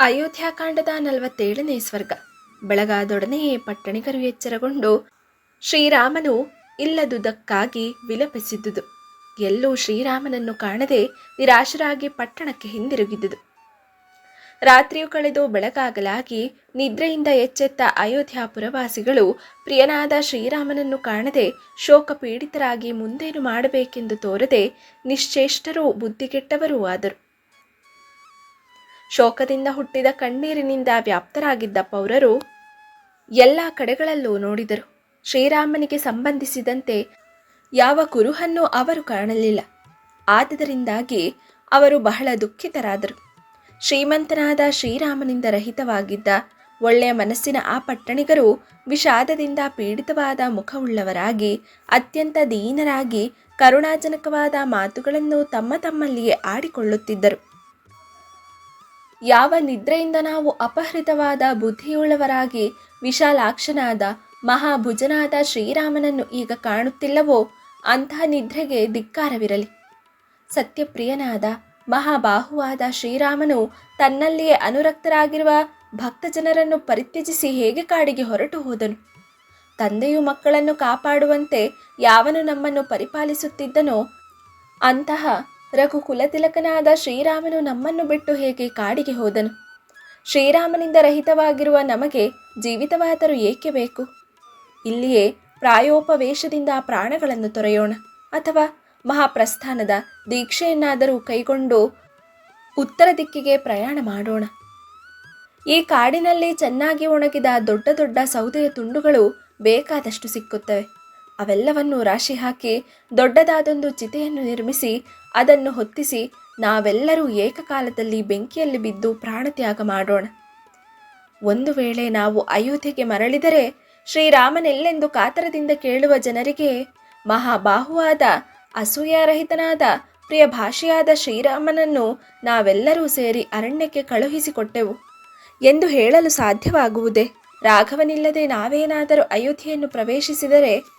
ಅಯೋಧ್ಯಾಕಾಂಡದ ನಲವತ್ತೇಳನೇ ಸ್ವರ್ಗ. ಬೆಳಗಾದೊಡನೆ ಪಟ್ಟಣಿಗರು ಎಚ್ಚರಗೊಂಡು ಶ್ರೀರಾಮನು ಇಲ್ಲದುದಕ್ಕಾಗಿ ವಿಲಪಿಸಿದ್ದುದು ಎಲ್ಲೂ ಶ್ರೀರಾಮನನ್ನು ಕಾಣದೆ ನಿರಾಶರಾಗಿ ಪಟ್ಟಣಕ್ಕೆ ಹಿಂದಿರುಗಿದ್ದುದು ರಾತ್ರಿಯು ಕಳೆದು ಬೆಳಗಾಗಲಾಗಿ ನಿದ್ರೆಯಿಂದ ಎಚ್ಚೆತ್ತ ಅಯೋಧ್ಯಾಪುರವಾಸಿಗಳು ಪ್ರಿಯನಾದ ಶ್ರೀರಾಮನನ್ನು ಕಾಣದೆ ಶೋಕ ಪೀಡಿತರಾಗಿ ಮುಂದೇನು ಮಾಡಬೇಕೆಂದು ತೋರದೆ ನಿಶ್ಚೇಷ್ಟರೂ ಬುದ್ಧಿಗೆಟ್ಟವರೂ ಆದರು. ಶೋಕದಿಂದ ಹುಟ್ಟಿದ ಕಣ್ಣೀರಿನಿಂದ ವ್ಯಾಪ್ತರಾಗಿದ್ದ ಪೌರರು ಎಲ್ಲ ಕಡೆಗಳಲ್ಲೂ ನೋಡಿದರು. ಶ್ರೀರಾಮನಿಗೆ ಸಂಬಂಧಿಸಿದಂತೆ ಯಾವ ಕುರುಹನ್ನು ಅವರು ಕಾಣಲಿಲ್ಲ. ಆದುದರಿಂದಾಗಿ ಅವರು ಬಹಳ ದುಃಖಿತರಾದರು. ಶ್ರೀಮಂತನಾದ ಶ್ರೀರಾಮನಿಂದ ರಹಿತವಾಗಿದ್ದ ಒಳ್ಳೆಯ ಮನಸ್ಸಿನ ಆ ಪಟ್ಟಣಿಗರು ವಿಷಾದದಿಂದ ಪೀಡಿತವಾದ ಮುಖವುಳ್ಳವರಾಗಿ, ಅತ್ಯಂತ ದೀನರಾಗಿ, ಕರುಣಾಜನಕವಾದ ಮಾತುಗಳನ್ನು ತಮ್ಮ ತಮ್ಮಲ್ಲಿಯೇ ಆಡಿಕೊಳ್ಳುತ್ತಿದ್ದರು. ಯಾವ ನಿದ್ರೆಯಿಂದ ನಾವು ಅಪಹೃತವಾದ ಬುದ್ಧಿಯುಳ್ಳವರಾಗಿ ವಿಶಾಲಾಕ್ಷನಾದ ಮಹಾಭುಜನಾದ ಶ್ರೀರಾಮನನ್ನು ಈಗ ಕಾಣುತ್ತಿಲ್ಲವೋ ಅಂತಹ ನಿದ್ರೆಗೆ ಧಿಕ್ಕಾರವಿರಲಿ. ಸತ್ಯಪ್ರಿಯನಾದ ಮಹಾಬಾಹುವಾದ ಶ್ರೀರಾಮನು ತನ್ನಲ್ಲಿಯೇ ಅನುರಕ್ತರಾಗಿರುವ ಭಕ್ತ ಜನರನ್ನು ಪರಿತ್ಯಜಿಸಿ ಹೇಗೆ ಕಾಡಿಗೆ ಹೊರಟು ಹೋದನು? ತಂದೆಯು ಮಕ್ಕಳನ್ನು ಕಾಪಾಡುವಂತೆ ಯಾವನು ನಮ್ಮನ್ನು ಪರಿಪಾಲಿಸುತ್ತಿದ್ದನೋ ಅಂತಹ ರಘುಕುಲತಿಲಕನಾದ ಶ್ರೀರಾಮನು ನಮ್ಮನ್ನು ಬಿಟ್ಟು ಹೇಗೆ ಕಾಡಿಗೆ ಹೋದನು? ಶ್ರೀರಾಮನಿಂದ ರಹಿತವಾಗಿರುವ ನಮಗೆ ಜೀವಿತವಾದರೂ ಏಕೆ ಬೇಕು? ಇಲ್ಲಿಯೇ ಪ್ರಾಯೋಪವೇಶದಿಂದ ಪ್ರಾಣಗಳನ್ನು ತೊರೆಯೋಣ ಅಥವಾ ಮಹಾಪ್ರಸ್ಥಾನದ ದೀಕ್ಷೆಯನ್ನಾದರೂ ಕೈಗೊಂಡು ಉತ್ತರ ದಿಕ್ಕಿಗೆ ಪ್ರಯಾಣ ಮಾಡೋಣ. ಈ ಕಾಡಿನಲ್ಲಿ ಚೆನ್ನಾಗಿ ಒಣಗಿದ ದೊಡ್ಡ ದೊಡ್ಡ ಸೌದೆಯ ತುಂಡುಗಳು ಬೇಕಾದಷ್ಟು ಸಿಕ್ಕುತ್ತವೆ. ಅವೆಲ್ಲವನ್ನು ರಾಶಿ ಹಾಕಿ ದೊಡ್ಡದಾದೊಂದು ಚಿತೆಯನ್ನು ನಿರ್ಮಿಸಿ ಅದನ್ನು ಹೊತ್ತಿಸಿ ನಾವೆಲ್ಲರೂ ಏಕಕಾಲದಲ್ಲಿ ಬೆಂಕಿಯಲ್ಲಿ ಬಿದ್ದು ಪ್ರಾಣತ್ಯಾಗ ಮಾಡೋಣ. ಒಂದು ವೇಳೆ ನಾವು ಅಯೋಧ್ಯೆಗೆ ಮರಳಿದರೆ ಶ್ರೀರಾಮನೆಲ್ಲೆಂದು ಕಾತರದಿಂದ ಕೇಳುವ ಜನರಿಗೆ ಮಹಾಬಾಹುವಾದ, ಅಸೂಯಾರಹಿತನಾದ ಪ್ರಿಯ ಭಾಷೆಯಾದ ಶ್ರೀರಾಮನನ್ನು ನಾವೆಲ್ಲರೂ ಸೇರಿ ಅರಣ್ಯಕ್ಕೆ ಕಳುಹಿಸಿಕೊಟ್ಟೆವು. ಎಂದು ಹೇಳಲು ಸಾಧ್ಯವಾಗುವುದೇ? ರಾಘವನಿಲ್ಲದೆ ನಾವೇನಾದರೂ ಅಯೋಧ್ಯೆಯನ್ನು ಪ್ರವೇಶಿಸಿದರೆ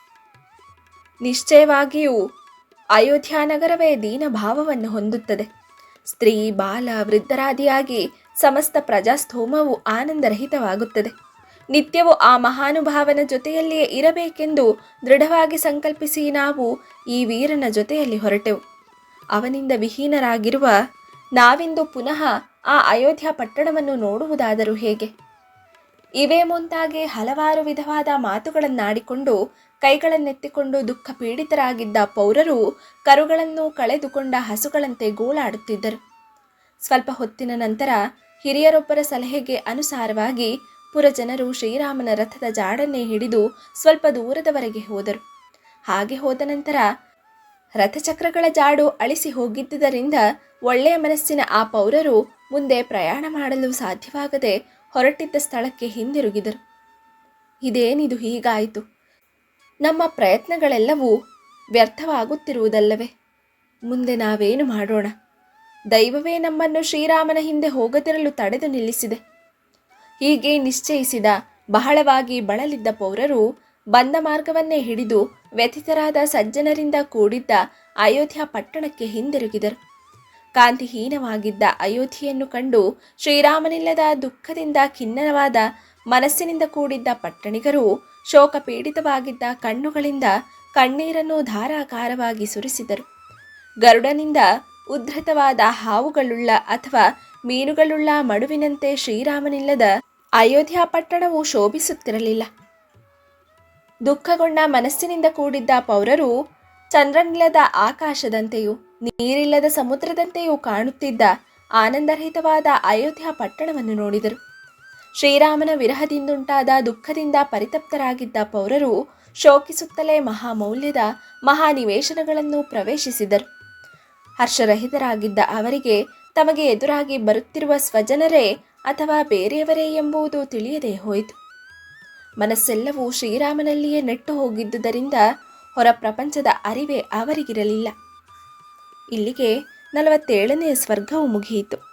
ನಿಶ್ಚಯವಾಗಿಯೂ ಅಯೋಧ್ಯ ನಗರವೇ ದೀನಭಾವವನ್ನು ಹೊಂದುತ್ತದೆ. ಸ್ತ್ರೀ, ಬಾಲ, ವೃದ್ಧರಾದಿಯಾಗಿ ಸಮಸ್ತ ಪ್ರಜಾಸ್ತೋಮವು ಆನಂದರಹಿತವಾಗುತ್ತದೆ. ನಿತ್ಯವೂ ಆ ಮಹಾನುಭಾವನ ಜೊತೆಯಲ್ಲಿಯೇ ಇರಬೇಕೆಂದು ದೃಢವಾಗಿ ಸಂಕಲ್ಪಿಸಿ ನಾವು ಈ ವೀರನ ಜೊತೆಯಲ್ಲಿ ಹೊರಟೆವು. ಅವನಿಂದ ವಿಹೀನರಾಗಿರುವ ನಾವಿಂದು ಪುನಃ ಆ ಅಯೋಧ್ಯ ಪಟ್ಟಣವನ್ನು ನೋಡುವುದಾದರೂ ಹೇಗೆ? ಇವೇ ಮುಂತಾಗಿ ಹಲವಾರು ವಿಧವಾದ ಮಾತುಗಳನ್ನಾಡಿಕೊಂಡು ಕೈಗಳನ್ನೆತ್ತಿಕೊಂಡು ದುಃಖ ಪೀಡಿತರಾಗಿದ್ದ ಪೌರರು ಕರುಗಳನ್ನು ಕಳೆದುಕೊಂಡ ಹಸುಗಳಂತೆ ಗೋಳಾಡುತ್ತಿದ್ದರು. ಸ್ವಲ್ಪ ಹೊತ್ತಿನ ನಂತರ ಹಿರಿಯರೊಬ್ಬರ ಸಲಹೆಗೆ ಅನುಸಾರವಾಗಿ ಪುರಜನರು ಶ್ರೀರಾಮನ ರಥದ ಜಾಡನ್ನೇ ಹಿಡಿದು ಸ್ವಲ್ಪ ದೂರದವರೆಗೆ ಹೋದರು. ಹಾಗೆ ಹೋದ ನಂತರ ರಥಚಕ್ರಗಳ ಜಾಡು ಅಳಿಸಿ ಹೋಗಿದ್ದುದರಿಂದ ಒಳ್ಳೆಯ ಮನಸ್ಸಿನ ಆ ಪೌರರು ಮುಂದೆ ಪ್ರಯಾಣ ಮಾಡಲು ಸಾಧ್ಯವಾಗದೆ ಹೊರಟಿದ್ದ ಸ್ಥಳಕ್ಕೆ ಹಿಂದಿರುಗಿದರು. ಇದೇನಿದು ಹೀಗಾಯಿತು? ನಮ್ಮ ಪ್ರಯತ್ನಗಳೆಲ್ಲವೂ ವ್ಯರ್ಥವಾಗುತ್ತಿರುವುದಲ್ಲವೇ? ಮುಂದೆ ನಾವೇನು ಮಾಡೋಣ? ದೈವವೇ ನಮ್ಮನ್ನು ಶ್ರೀರಾಮನ ಹಿಂದೆ ಹೋಗದಿರಲು ತಡೆದು ನಿಲ್ಲಿಸಿದೆ. ಹೀಗೆ ನಿಶ್ಚಯಿಸಿದ ಬಹಳವಾಗಿ ಬಳಲಿದ್ದ ಪೌರರು ಬಂದ ಮಾರ್ಗವನ್ನೇ ಹಿಡಿದು ವ್ಯಥಿತರಾದ ಸಜ್ಜನರಿಂದ ಕೂಡಿದ್ದ ಅಯೋಧ್ಯ ಪಟ್ಟಣಕ್ಕೆ ಹಿಂದಿರುಗಿದರು. ಕಾಂತಿಹೀನವಾಗಿದ್ದ ಅಯೋಧ್ಯೆಯನ್ನು ಕಂಡು ಶ್ರೀರಾಮನಿಲ್ಲದ ದುಃಖದಿಂದ ಖಿನ್ನವಾದ ಮನಸ್ಸಿನಿಂದ ಕೂಡಿದ್ದ ಪಟ್ಟಣಿಗರು ಶೋಕಪೀಡಿತವಾಗಿದ್ದ ಕಣ್ಣುಗಳಿಂದ ಕಣ್ಣೀರನ್ನು ಧಾರಾಕಾರವಾಗಿ ಸುರಿಸಿದರು. ಗರುಡನಿಂದ ಉದ್ಧತವಾದ ಹಾವುಗಳುಳ್ಳ ಅಥವಾ ಮೀನುಗಳುಳ್ಳ ಮಡುವಿನಂತೆ ಶ್ರೀರಾಮನಿಲ್ಲದ ಅಯೋಧ್ಯ ಪಟ್ಟಣವು ಶೋಭಿಸುತ್ತಿರಲಿಲ್ಲ. ದುಃಖಗೊಂಡ ಮನಸ್ಸಿನಿಂದ ಕೂಡಿದ್ದ ಪೌರರು ಚಂದ್ರನಿಲ್ಲದ ಆಕಾಶದಂತೆಯೂ, ನೀರಿಲ್ಲದ ಸಮುದ್ರದಂತೆಯೂ ಕಾಣುತ್ತಿದ್ದ ಆನಂದರಹಿತವಾದ ಅಯೋಧ್ಯ ಪಟ್ಟಣವನ್ನು ನೋಡಿದರು. ಶ್ರೀರಾಮನ ವಿರಹದಿಂದುಂಟಾದ ದುಃಖದಿಂದ ಪರಿತಪ್ತರಾಗಿದ್ದ ಪೌರರು ಶೋಕಿಸುತ್ತಲೇ ಮಹಾಮೌಲ್ಯದ ಮಹಾನಿವೇಶನಗಳನ್ನು ಪ್ರವೇಶಿಸಿದರು. ಹರ್ಷರಹಿತರಾಗಿದ್ದ ಅವರಿಗೆ ತಮಗೆ ಎದುರಾಗಿ ಬರುತ್ತಿರುವ ಸ್ವಜನರೇ ಅಥವಾ ಬೇರೆಯವರೇ ಎಂಬುದು ತಿಳಿಯದೇ ಹೋಯಿತು. ಮನಸ್ಸೆಲ್ಲವೂ ಶ್ರೀರಾಮನಲ್ಲಿಯೇ ನೆಟ್ಟು ಹೋಗಿದ್ದುದರಿಂದ ಹೊರ ಪ್ರಪಂಚದ ಅರಿವೇ ಅವರಿಗಿರಲಿಲ್ಲ. ಇಲ್ಲಿಗೆ ನಲವತ್ತೇಳನೆಯ ಸ್ವರ್ಗವು ಮುಗಿಯಿತು.